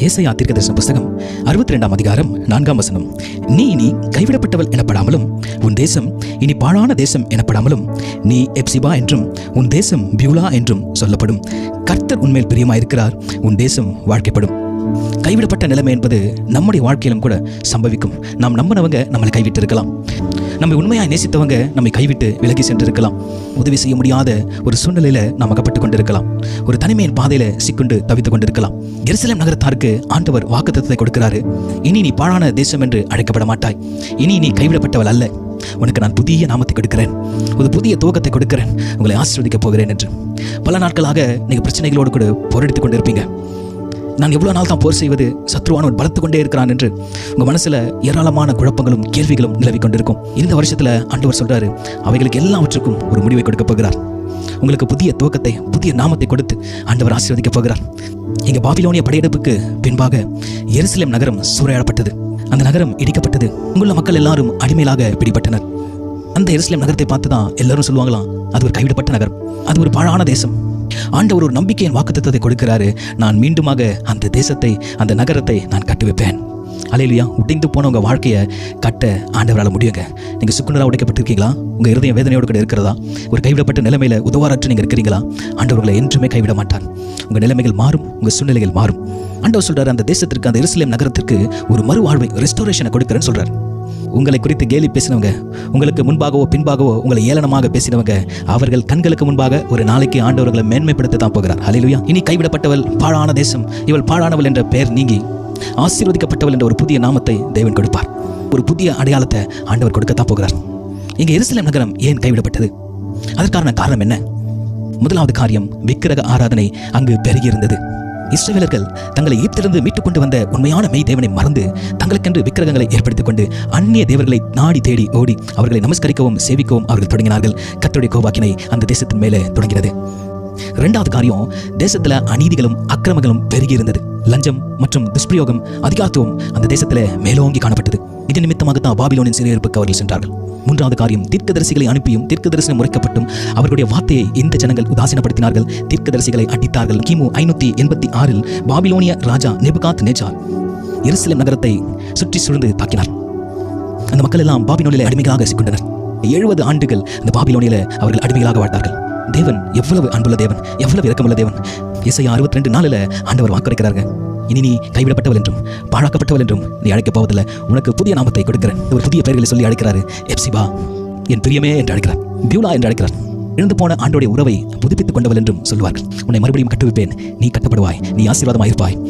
ஏசையா தீர்க்கதரிசன புஸ்தகம் அறுபத்தி ரெண்டாம் அதிகாரம் நான்காம் வசனம். நீ இனி கைவிடப்பட்டவள் எனப்படாமலும் உன் தேசம் இனி பாழான தேசம் எனப்படாமலும் நீ எப்சிபா என்றும் உன் தேசம் பியூலா என்றும் சொல்லப்படும். கர்த்தர் உன்மேல் பிரியமாயிருக்கிறார் உன் தேசம் வாழ்க்கைப்படும். கைவிடப்பட்ட நிலைமை என்பது நம்முடைய வாழ்க்கையிலும் கூட சம்பவிக்கும். நாம் நம்பினவங்க நம்மளை கைவிட்டு இருக்கலாம். நம்மை உண்மையாக நேசித்தவங்க நம்மை கைவிட்டு விலகி சென்றிருக்கலாம். உதவி செய்ய முடியாத ஒரு சூழ்நிலையில நாம் அகப்பட்டு கொண்டிருக்கலாம். ஒரு தனிமையின் பாதையில சிக்குண்டு தவித்துக் கொண்டிருக்கலாம். எருசலேம் நகரத்தாருக்கு ஆண்டவர் வாக்குத்தத்தை கொடுக்கிறாரு. இனி நீ பாழான தேசம் என்று அழைக்கப்பட மாட்டாய். இனி நீ கைவிடப்பட்டவள் அல்ல. உனக்கு நான் புதிய நாமத்தை கொடுக்கிறேன். ஒரு புதிய துவக்கத்தை கொடுக்கிறேன். உங்களை ஆசீர்வதிக்கப் போகிறேன் என்று. பல நாட்களாக நீங்கள் பிரச்சனைகளோடு கூட போராடித்துக் கொண்டிருப்பீங்க. நான் எவ்வளோ நாள் தான் போர் செய்வது சத்ருவானவன் பலத்து கொண்டே இருக்கிறான் என்று உங்கள் மனசில் ஏராளமான குழப்பங்களும் கேள்விகளும் நிலவிக் கொண்டிருக்கும். இந்த வருஷத்தில் ஆண்டவர் சொல்கிறாரு அவைகளுக்கு எல்லாவற்றுக்கும் ஒரு முடிவை கொடுக்கப் போகிறார். உங்களுக்கு புதிய துவக்கத்தை புதிய நாமத்தை கொடுத்து ஆண்டவர் ஆசீர்வதிக்கப் போகிறார். இங்கே பாபிலோனிய படையெடுப்புக்கு பின்பாக எருசலேம் நகரம் சூறையாடப்பட்டது. அந்த நகரம் இடிக்கப்பட்டது. இங்குள்ள மக்கள் எல்லாரும் அடிமையிலாக பிடிபட்டனர். அந்த எருசலேம் நகரத்தை பார்த்து தான் எல்லாரும் சொல்லுவாங்களாம் அது ஒரு கைவிடப்பட்ட நகரம். அது ஒரு பாழான தேசம். ஆண்டவர் ஒரு நம்பிக்கையின் வாக்குத்தத்தை கொடுக்கிறாரு. நான் மீண்டுமாக அந்த தேசத்தை அந்த நகரத்தை நான் கட்டுவிப்பேன் அலையிலியா உடைந்து போன உங்கள் வாழ்க்கையை கட்ட ஆண்டவரால் முடியுங்க. நீங்கள் சுக்குனராக உடைக்கப்பட்டிருக்கீங்களா? உங்கள் இருதயம் வேதனையோடு கூட இருக்கிறதா? ஒரு கைவிடப்பட்ட நிலைமையில் உதவாரற்று நீங்கள் இருக்கிறீங்களா? ஆண்டவர்களை என்றுமே கைவிட மாட்டார். உங்கள் நிலைமைகள் மாறும் உங்கள் சூழ்நிலைகள் மாறும். ஆண்டவர் சொல்கிறார் அந்த தேசத்திற்கு அந்த எருசலேம் நகரத்திற்கு ஒரு மறுவாழ்வை ரெஸ்டோரேஷனை கொடுக்குறேன்னு சொல்கிறார் உங்களை குறித்து கேலி பேசினவங்க உங்களுக்கு முன்பாகவோ பின்பாகவோ உங்களை ஏளனமாக பேசினவங்க அவர்கள் கண்களுக்கு முன்பாக ஒரு நாளைக்கு ஆண்டவர்களை மேன்மைப்படுத்த தான் போகிறார். அலிலுயா இனி கைவிடப்பட்டவள் பாழான தேசம் இவள் பாழானவள் என்ற பெயர் நீங்கி ஆசீர்வதிக்கப்பட்டவள் என்ற ஒரு புதிய நாமத்தை தேவன் கொடுப்பார். ஒரு புதிய அடையாளத்தை ஆண்டவர் கொடுக்கத்தான் போகிறார். இங்கே எருசலேம் நகரம் ஏன் கைவிடப்பட்டது? அதற்கான காரணம் என்ன? முதலாவது காரியம் விக்கிரக ஆராதனை அங்கு பெருகியிருந்தது. இஸ்ரவேலர்கள் தங்களை ஈப்திலிருந்து மீட்டுக் கொண்டு வந்த உண்மையான மெய் தேவனை மறந்து தங்களுக்கென்று விக்கிரகங்களை ஏற்படுத்திக் கொண்டு அந்நிய தேவர்களை நாடி தேடி ஓடி அவர்களை நமஸ்கரிக்கவும் சேவிக்கவும் அவர்கள் தொடங்கினார்கள். கர்த்தருடைய கோபாக்கினை அந்த தேசத்தின் மேலே தொடங்கிறது இரண்டாவது காரியம் தேசத்துல அநீதிகளும் அக்கிரமங்களும் பெருகி இருந்தது. லஞ்சம் மற்றும் துஷ்பிரயோகம் அதிகாரத்துவம் அந்த தேசத்துல மேலோங்கி காணப்பட்டது. இது நிமித்தமாகத்தான் பாபிலோனின் சிறையிருப்புக்கு அவர்கள் சென்றார்கள். மூன்றாவது காரியம் தீர்க்கதரிசிகளை அனுப்பியும் தீர்க்கதரிசனம் முறைக்கப்பட்டும். அவர்களுடைய வார்த்தையை இந்த ஜனங்கள் உதாசீனப்படுத்தினார்கள். தீர்க்கதரிசிகளை அடித்தார்கள். கிமு ஐநூத்தி எண்பத்தி ஆறில் பாபிலோனிய ராஜா நெபுகாத் நேச்சார் எருசலேம் நகரத்தை சுற்றி சுழ்ந்து தாக்கினார். அந்த மக்கள் எல்லாம் பாபிலோனிலே அடிமைகளாக சிக்கொண்டனர். எழுபது ஆண்டுகள் அந்த பாபிலோனில அவர்கள் அடிமைகளாக வாழ்ந்தார்கள். தேவன் எவ்வளவு அன்புள்ள தேவன் எவ்வளவு இரக்கமுள்ள தேவன். இசையா அறுபத்தி ரெண்டு நாளில் ஆண்டவர் வாக்களிக்கிறார்கள் இனி நீ கைவிடப்பட்டவள் என்றும் பாழாக்கப்பட்டவள் என்றும் நீ அழைக்கப் போவதில்லை. உனக்கு புதிய நாமத்தை கொடுக்கிறேன். ஒரு புதிய பெயர்களை சொல்லி அழைக்கிறாரு. எப்சிபா என் பிரியமே என்று அழைக்கிறார். பியூலா என்று அழைக்கிறார். இழந்து போன ஆண்டோடைய உறவை புதுப்பித்துக் கொண்டவள் என்றும் சொல்வார்கள். உன்னை மறுபடியும் கட்டுவிப்பேன். நீ கட்டப்படுவாய். நீ ஆசீர்வாதமாயிருப்பாய்.